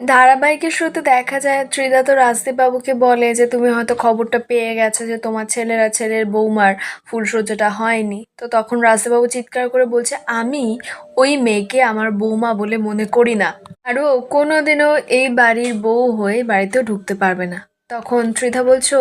ধারাবাহিকের শুরুতে দেখা যায়, ত্রিদা তো রাজদীপ বাবুকে বলে যে, তুমি হয়তো খবরটা পেয়ে গেছো যে, তোমার ছেলেরা ছেলের বৌমার ফুলসজ্জাটা হয়নি। তো তখন রাজদীপ বাবু চিৎকার করে বলছে, আমি ওই মেয়েকে আমার বৌমা বলে মনে করি না। আরও কোনোদিনও এই বাড়ির বউ হয়ে বাড়িতেও ঢুকতে পারবে না। তখন ত্রিধা বলছো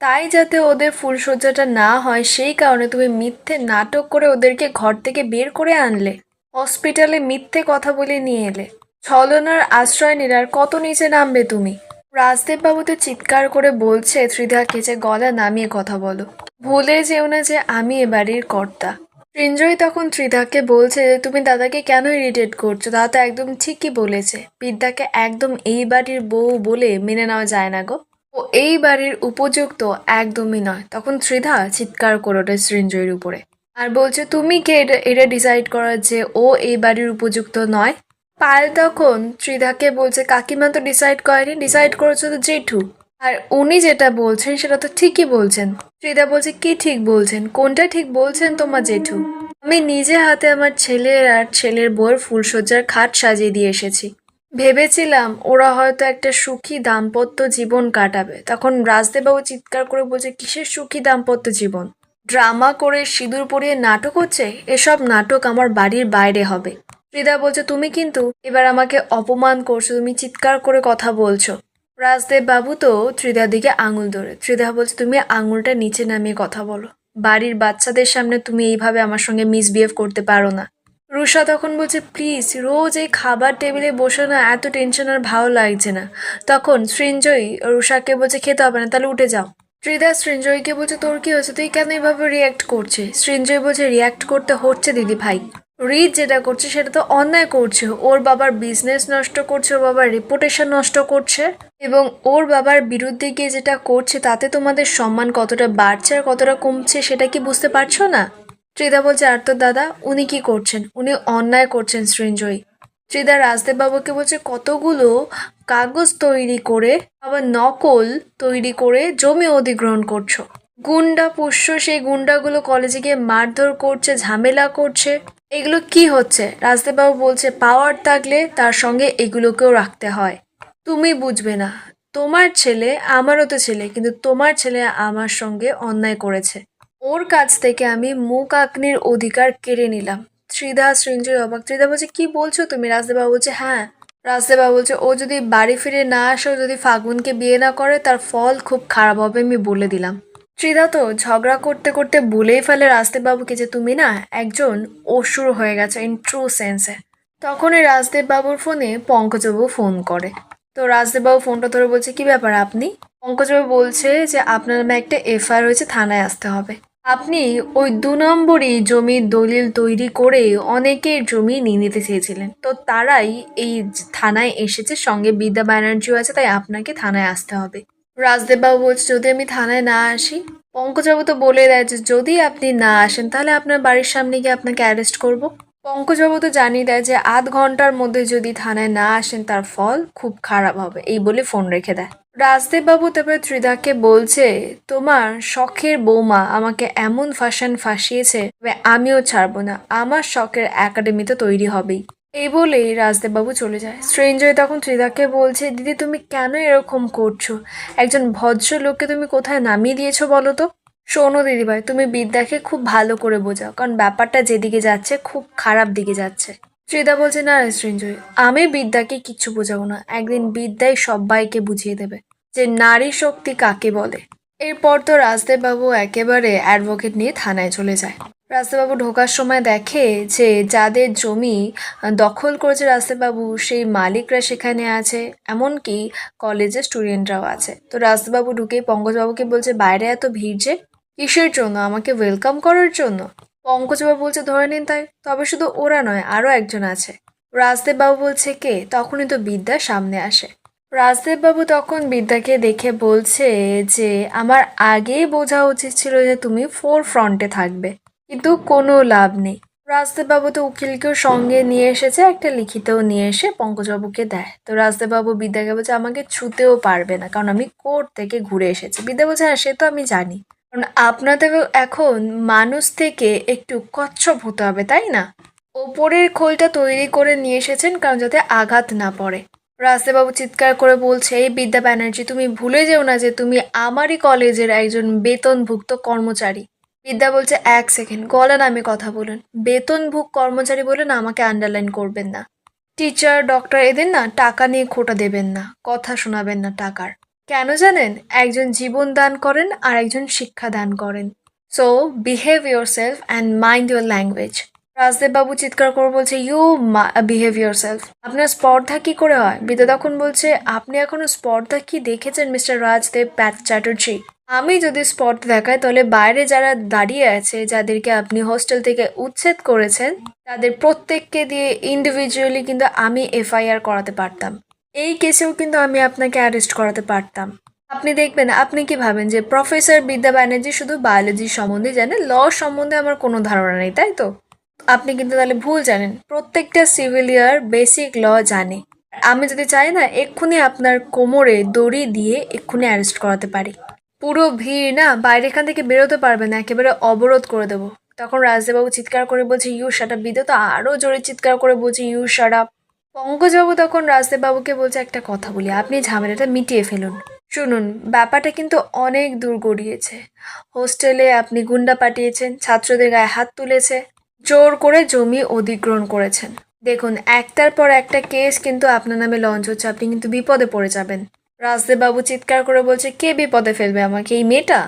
তাই যাতে ওদের ফুলসজ্জাটা না হয়, সেই কারণে তুমি মিথ্যে নাটক করে ওদেরকে ঘর থেকে বের করে আনলে। হসপিটালে মিথ্যে কথা বলে নিয়ে এলে। ছলনার আশ্রয় নিলে আর কত নিচে নামবে তুমি? রাজদেব বাবু তো চিৎকার করে বলছে ত্রিধাকে যে গলা নামিয়ে কথা বলো। ভুলে যেও না যে আমি এ বাড়ির কর্তা। সৃঞ্জয় তখন ত্রিধাকে বলছে যে তুমি দাদাকে কেন ইরিটেট করছ? দাদা তো একদম ঠিকই বলেছে। বিদ্যাকে একদম এই বাড়ির বউ বলে মেনে নেওয়া যায় না গো। ও এই বাড়ির উপযুক্ত একদমই নয়। তখন ত্রিধা চিৎকার করে ওঠে সৃঞ্জয়ের উপরে। আর বলছে, তুমি কে? এটা এটা ডিসাইড করার যে ও এই বাড়ির উপযুক্ত নয়। পায়েল তখন ত্রিধাকে বলছে, কাকিমা তো ডিসাইড করেনি ডিসাইড করেছে তো জেঠু। আর উনি যেটা বলছেন সেটা তো ঠিকই বলছেন। ত্রিধা বলছে, কি ঠিক বলছেন? কোনটা ঠিক বলছেন তোমার জেঠু? আমি নিজে হাতে আমার ছেলের আর ছেলের বউয়ের ফুলসজ্জার খাট সাজিয়ে দিয়ে এসেছি। ভেবেছিলাম ওরা হয়তো একটা সুখী দাম্পত্য জীবন কাটাবে। তখন রাজদেবাবু চিৎকার করে বলছে, কিসের সুখী দাম্পত্য জীবন? ড্রামা করে সিঁদুর পরিয়ে নাটক হচ্ছে? এসব নাটক আমার বাড়ির বাইরে হবে। ত্রিদা বলছে, তুমি কিন্তু এবার আমাকে অপমান করছ, তুমি চিৎকার করে কথা বলছো। রাজদেব বাবু তো ত্রিদার দিকে আঙুল ধরে। ত্রিদা বলছে, তুমি আঙুলটা নিচে নামিয়ে কথা বলো। বাড়ির বাচ্চাদের সামনে তুমি এইভাবে আমার সঙ্গে মিসবিহেভ করতে পারো না। রুষা তখন বলছে প্লিজ রোজ এই খাবার টেবিলে বসে না এত টেনশন আর ভালো লাগছে না। তখন সৃঞ্জয় রুষাকে বলছে, খেতে হবে না, তাহলে উঠে যাও। ত্রিদা সৃঞ্জয়কে বলছে, তোর কি হয়েছে? তুই কেন এভাবে রিয়াক্ট করছে সৃঞ্জয় বলছে রিয়াক্ট করতে হচ্ছে দিদি ভাই। রিদ যেটা করছে সেটা তো অন্যায় করছে। ওর বাবার বিজনেস নষ্ট করছে, ওর বাবার রেপুটেশন নষ্ট করছে এবং ওর বাবার বিরুদ্ধে গিয়ে যেটা করছে, তাতে তোমাদের সম্মান কতটা বাড়ছে আর কতটা কমছে সেটা কি বুঝতে পারছ না? ত্রিদা বলছে, আর তোর দাদা, উনি কি করছেন? উনি অন্যায় করছেন সৃঞ্জয়। ত্রিদা রাজদেব বাবুকে বলছে, কতগুলো কাগজ তৈরি করে, আবার নকল তৈরি করে জমি অধিগ্রহণ করছ? গুন্ডা পুষ্য, সেই গুন্ডাগুলো কলেজে গিয়ে মারধর করছে, ঝামেলা করছে। এগুলো কি হচ্ছে? রাজদেববাবু বলছে পাওয়ার থাকলে তার সঙ্গে এগুলোকেও রাখতে হয়। তুমি বুঝবে না। তোমার ছেলে আমারও তো ছেলে, কিন্তু তোমার ছেলে আমার সঙ্গে অন্যায় করেছে। ওর কাছ থেকে আমি মুখ আঁকনির অধিকার কেড়ে নিলাম। ত্রিধা সৃঞ্জয় অবাক। ত্রিধা বলছে, কি বলছো তুমি? রাজদেববাবু বলছে হ্যাঁ। রাজদেববাবু বলছে, ও যদি বাড়ি ফিরে না আসে, ও যদি ফাগুনকে বিয়ে না করে, তার ফল খুব খারাপ হবে, আমি বলে দিলাম। ত্রিধা তো ঝগড়া করতে করতে বলেই ফেলে রাজদেববাবুকে যে তুমি না একজন অসুর হয়ে গেছো ইন ট্রু সেন্সে তখনই রাজদেববাবুর ফোনে পঙ্কজবাবু ফোন করে। তো রাজদেববাবু ফোনটা ধরে বলছে, কি ব্যাপার আপনি? পঙ্কজবাবু বলছে যে, আপনার নামে একটা এফআইআর হয়েছে, থানায় আসতে হবে। আপনি ওই দু নম্বরই জমির দলিল তৈরি করে অনেকের জমি নিয়ে নিতে চেয়েছিলেন। তো তারাই এই থানায় এসেছে, সঙ্গে বিদ্যা ব্যানার্জিও আছে, তাই আপনাকে থানায় আসতে হবে। রাজদেববাবু বলছে, যদি আমি থানায় না আসি? পঙ্কজবাবু তো বলে দেয় যে, যদি আপনি না আসেন, তাহলে আপনার বাড়ির সামনে গিয়ে আপনাকে অ্যারেস্ট করব। পঙ্কজবাবু তো জানিয়ে দেয় যে, আধ ঘণ্টার মধ্যে যদি থানায় না আসেন, তার ফল খুব খারাপ হবে। এই বলে ফোন রেখে দেয়। রাজদেববাবু তারপরে ত্রিদাকে বলছে, তোমার শখের বৌমা আমাকে এমন ফাঁসান ফাঁসিয়েছে আমিও ছাড়বো না। আমার শখের একাডেমি তো তৈরি হবেই। এই বলেই রাজদেববাবু চলে যায়। স্ট্রেঞ্জয় তখন ত্রিদাকে বলছে, দিদি, তুমি কেন এরকম করছ? একজন ভদ্র লোককে তুমি কোথায় নামিয়ে দিয়েছ বলো তো? শোনো দিদিভাই, তুমি বিদ্যাকে খুব ভালো করে বোঝাও, কারণ ব্যাপারটা যেদিকে যাচ্ছে খুব খারাপ দিকে যাচ্ছে। ত্রিদা বলছে, না সৃঞ্জয় আমি বিদ্যাকে কিচ্ছু বোঝাবো না, একদিন বিদ্যাই সবাইকে বুঝিয়ে দেবে যে নারী শক্তি কাকে বলে। এরপর তো রাজদেববাবু একেবারে অ্যাডভোকেট নিয়ে থানায় চলে যায়। রাজদেববাবু ঢোকার সময় দেখে যে যাদের জমি দখল করেছে রাজদেববাবু সেই মালিকরা সেখানে আছে। এমনকি কলেজের স্টুডেন্টরাও আছে। তো রাজদেববাবু ঢুকেই পঙ্কজবাবুকে বলছে, বাইরে এত ভিড় যে কিসের জন্য? আমাকে ওয়েলকাম করার জন্য? পঙ্কজবাবু বলছে, ধরে নিন তাই। তবে শুধু ওরা নয় আরও একজন আছে। রাজদেববাবু বলছে, কে? তখনই তো বিদ্যা সামনে আসে। রাজদেববাবু তখন বিদ্যাকে দেখে বলছে যে, আমার আগেই বোঝা উচিত ছিল যে তুমি ফোর ফ্রন্টে থাকবে। কিন্তু কোনো লাভ নেই। রাজদেববাবু তো উকিলকেও সঙ্গে নিয়ে এসেছে, একটা লিখিতও নিয়ে এসে পঙ্কজবাবুকে দেয়। তো রাজদেববাবু বিদ্যাকে বলছে, আমাকে ছুতেও পারবে না, কারণ আমি কোর্ট থেকে ঘুরে এসেছি। বিদ্যা বলছে হ্যাঁ সে তো আমি জানি। কারণ আপনাদের এখন মানুষ থেকে একটু কচ্ছপ হতে হবে, তাই না? ওপরের খোলটা তৈরি করে নিয়ে এসেছেন, কারণ যাতে আঘাত না পড়ে। রাস্তেবাবু চিৎকার করে বলছে, এই বিদ্যা ব্যানার্জি, তুমি ভুলে যেও না যে তুমি আমারই কলেজের একজন বেতনভুক্ত কর্মচারী। বিদ্যা বলছে, এক সেকেন্ড, গলা নামে কথা বলুন। বেতনভুক্ত কর্মচারী বলে না আমাকে আন্ডারলাইন করবেন না। টিচার ডক্টর এদের না টাকা নিয়ে খোটা দেবেন না, কথা শোনাবেন না টাকার। কেন জানেন? একজন জীবন দান করেন আর একজন শিক্ষা দান করেন। So behave yourself and mind your language Rajdev বাবু চিৎকার করে বলছে ইউ বিহেভ ইউর সেলফ আপনার স্পর্ধা কি করে হয়? বিদ্যা তখন বলছে, আপনি এখনও স্পর্ধা কি দেখেছেন মিস্টার রাজদেব? প্যাট চ্যাটার্জি আমি যদি স্পর্ধা দেখাই, তাহলে বাইরে যারা দাঁড়িয়ে আছে, যাদেরকে আপনি হোস্টেল থেকে উচ্ছেদ করেছেন, তাদের প্রত্যেককে দিয়ে ইন্ডিভিজুয়ালি কিন্তু আমি এফআইআর করাতে পারতাম। এই কেসেও কিন্তু আমি আপনাকে অ্যারেস্ট করাতে পারতাম। আপনি দেখবেন, আপনি কি ভাবেন যে প্রফেসর বিদ্যা ব্যানার্জি শুধু বায়োলজি সম্বন্ধে জানে? ল সম্বন্ধে আমার কোনো ধারণা নেই, তাই তো? আপনি কিন্তু তাহলে ভুল জানেন। প্রত্যেকটা সিভিলিয়ার বেসিক ল জানে। আমি যদি চাই না, এক্ষুনি আপনার কোমরে দড়ি দিয়ে এক্ষুনি অ্যারেস্ট করাতে পারি। পুরো ভিড় না বাইরে এখান থেকে বেরোতে পারবে না, একেবারে অবরোধ করে দেবো। তখন রাজদেবাবু চিৎকার করে বলছে, ইউ আপ বিদ্যা তো আরও জোরে চিৎকার করে বলছে, ইউ আপ পঙ্কজবাবু তখন রাজদেববাবুকে বলছে, একটা কথা বলি, আপনি ঝামেলাটা মিটিয়ে ফেলুন। শুনুন, ব্যাপারটা কিন্তু অনেক দূর গড়িয়েছে। হোস্টেলে আপনি গুন্ডা পাঠিয়েছেন, ছাত্রদের গায়ে হাত তুলেছে, জোর করে জমি অধিগ্রহণ করেছেন। দেখুন, একটার পর একটা কেস কিন্তু আপনার নামে লঞ্চ হচ্ছে, আপনি কিন্তু বিপদে পড়ে যাবেন। রাজদেববাবু চিৎকার করে বলছে, কে বিপদে ফেলবে আমাকে? এই মেয়েটা?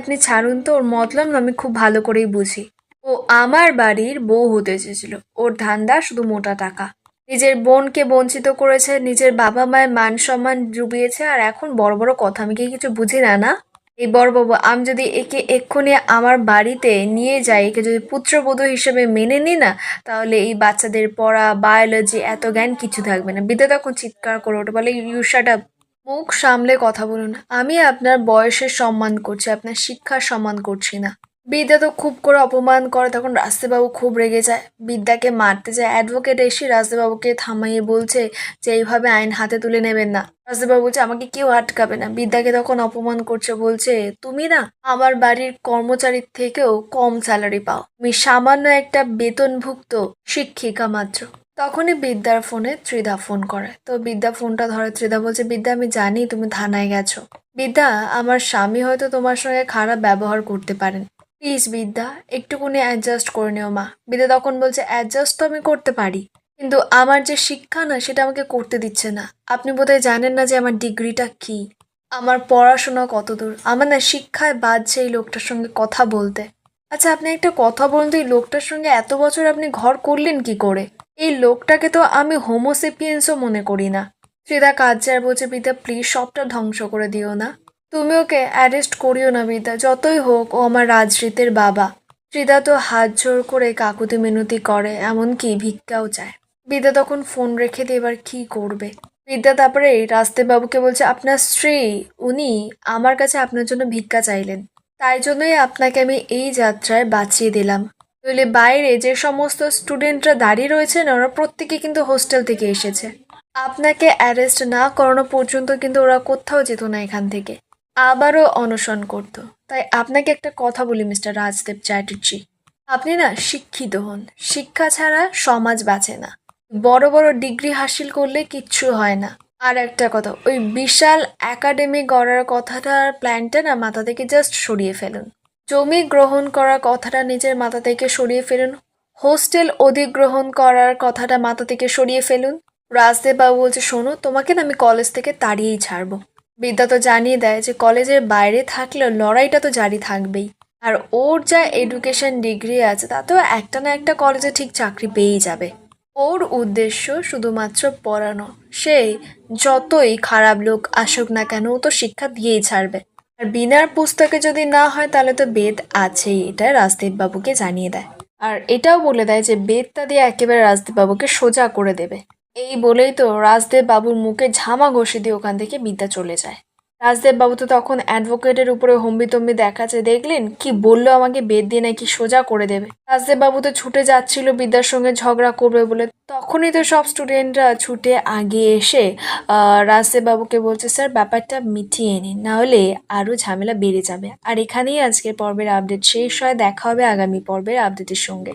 আপনি ছাড়ুন তো, ওর মতলব আমি খুব ভালো করেই বুঝি। ও আমার বাড়ির বউ হতে এসেছিল ওর ধান্দা শুধু মোটা টাকা। নিজের বোনকে বঞ্চিত করেছে, নিজের বাবা মায়ের মান সম্মান ডুবিয়েছে আর এখন বড় বড় কথা, আমি কি কিছু বুঝি না না? এই বড়বাবু আমি যদি একে এক্ষুনি আমার বাড়িতে নিয়ে যাই, একে যদি পুত্রবধূ হিসেবে মেনে নিই না, তাহলে এই বাচ্চাদের পড়া, বায়োলজি, এত জ্ঞান কিছু থাকবে না। বিদ্যা তখন চিৎকার করে ওঠে, বলে ইউ শাট আপ মুখ সামলে কথা বলুন। আমি আপনার বয়সের সম্মান করছি, আপনার শিক্ষার সম্মান করছি না। বিদ্যা তো খুব করে অপমান করে, তখন রাস্তেবাবু খুব রেগে যায়। বিদ্যাকে মারতে যায়। অ্যাডভোকেট এসে রাস্তেবাবুকে থামাইয়ে বলছে যে, এইভাবে আইন হাতে তুলে নেবেন না। রাস্তেবাবু বলছে, আমাকে কেউ আটকাবে না। বিদ্যাকে তখন অপমান করছে, বলছে, তুমি না আমার বাড়ির কর্মচারীর থেকেও কম স্যালারি পাও। তুমি সামান্য একটা বেতনভুক্ত শিক্ষিকা মাত্র। তখনই বিদ্যার ফোনে ত্রিধা ফোন করে। তো বিদ্যা ফোনটা ধরে, ত্রিধা বলছে, বিদ্যা, আমি জানি তুমি থানায় গেছো। বিদ্যা, আমার স্বামী হয়তো তোমার সঙ্গে খারাপ ব্যবহার করতে পারেন। প্লিজ বিদ্যা, একটুকুনি অ্যাডজাস্ট করে নিও মা। বিদ্যা তখন বলছে অ্যাডজাস্ট তো আমি করতে পারি, কিন্তু আমার যে শিক্ষা না, সেটা আমাকে করতে দিচ্ছে না। আপনি বোধহয় জানেন না যে আমার ডিগ্রিটা কি? আমার পড়াশোনা কত দূর? আমার না শিক্ষায় বাজছে এই লোকটার সঙ্গে কথা বলতে। আচ্ছা আপনি একটা কথা বলুন তো, এই লোকটার সঙ্গে এত বছর আপনি ঘর করলেন কি করে? এই লোকটাকে তো আমি হোমোসেপিয়েন্সও মনে করি না। শ্রীদা কাজ্জার বলছে বিদ্যা প্লিজ সবটা ধ্বংস করে দিও না। তুমি ওকে অ্যারেস্ট করিও না বিদ্যা, যতই হোক, ও আমার রাজরীতের বাবা। শ্রীদা তো হাত জোর করে কাকুতি মিনতি করে, এমনকি ভিক্ষাও চায়। বিদ্যা তখন ফোন রেখে দিয়ে এবার কি করবে? বিদ্যা তারপরে রাস্তে বাবুকে বলছে, আপনার স্ত্রী, উনি আমার কাছে আপনার জন্য ভিক্ষা চাইলেন। তাই জন্যই আপনাকে আমি এই যাত্রায় বাঁচিয়ে দিলাম। নইলে বাইরে যে সমস্ত স্টুডেন্টরা দাঁড়িয়ে রয়েছেন, ওরা প্রত্যেকে কিন্তু হোস্টেল থেকে এসেছে। আপনাকে অ্যারেস্ট না করানো পর্যন্ত কিন্তু ওরা কোথাও যেত না এখান থেকে। আবারও অনশন করত। তাই আপনাকে একটা কথা বলি, মিস্টার রাজদেব চ্যাটার্জি। আপনি না শিক্ষিত হন। শিক্ষা ছাড়া সমাজ বাঁচে না। বড় বড় ডিগ্রি হাসিল করলে কিচ্ছু হয় না। আর একটা কথা, ওই বিশাল একাডেমি গড়ার কথাটার প্ল্যানটা না মাথা থেকে জাস্ট সরিয়ে ফেলুন। জমি গ্রহণ করার কথাটা নিজের মাথা থেকে সরিয়ে ফেলুন। হোস্টেল অধিগ্রহণ করার কথাটা মাথা থেকে সরিয়ে ফেলুন। রাজদেব বাবু বলছে, শোনো, তোমাকে না আমি কলেজ থেকে তাড়িয়েই ছাড়বো। বিদ্যা তো জানিয়ে দেয় যে, কলেজের বাইরে থাকলেও লড়াইটা তো জারি থাকবেই। আর ওর যা এডুকেশন ডিগ্রি আছে, তাতেও একটা না একটা কলেজে ঠিক চাকরি পেয়েই যাবে। ওর উদ্দেশ্য শুধুমাত্র পড়ানো। সে যতই খারাপ লোক আসুক না কেন, ও তো শিক্ষা দিয়েই ছাড়বে। আর বিনার পুস্তকে যদি না হয়, তাহলে তো বেদ আছেই। এটা রাজদীপ বাবুকে জানিয়ে দেয়। আর এটাও বলে দেয় যে, বেদটা দিয়ে একেবারে রাজদীপ বাবুকে সোজা করে দেবে। এই বলেই তো রাজদেব বাবুর মুখে ঝামা ঘষে দিয়ে ওখান থেকে বিদ্যা চলে যায়। রাজদেব বাবু তো তখন অ্যাডভোকেটের উপরে হম্বিতম্বি দেখাচ্ছে। দেখলেন? কি বলল আমাকে? বেদ দিয়ে নাকি সোজা করে দেবে। রাজদেব বাবু তো ছুটে যাচ্ছিল, বিদ্যার সঙ্গে ঝগড়া করবে বলে। তখনই তো সব স্টুডেন্টরা ছুটে আগে এসে রাজদেব বাবুকে বলছে, স্যার, ব্যাপারটা মিটিয়ে নিন নাহলে আরও ঝামেলা বেড়ে যাবে। আর এখানেই আজকের পর্বের আপডেট শেষ হয়। দেখা হবে আগামী পর্বের আপডেটের সঙ্গে।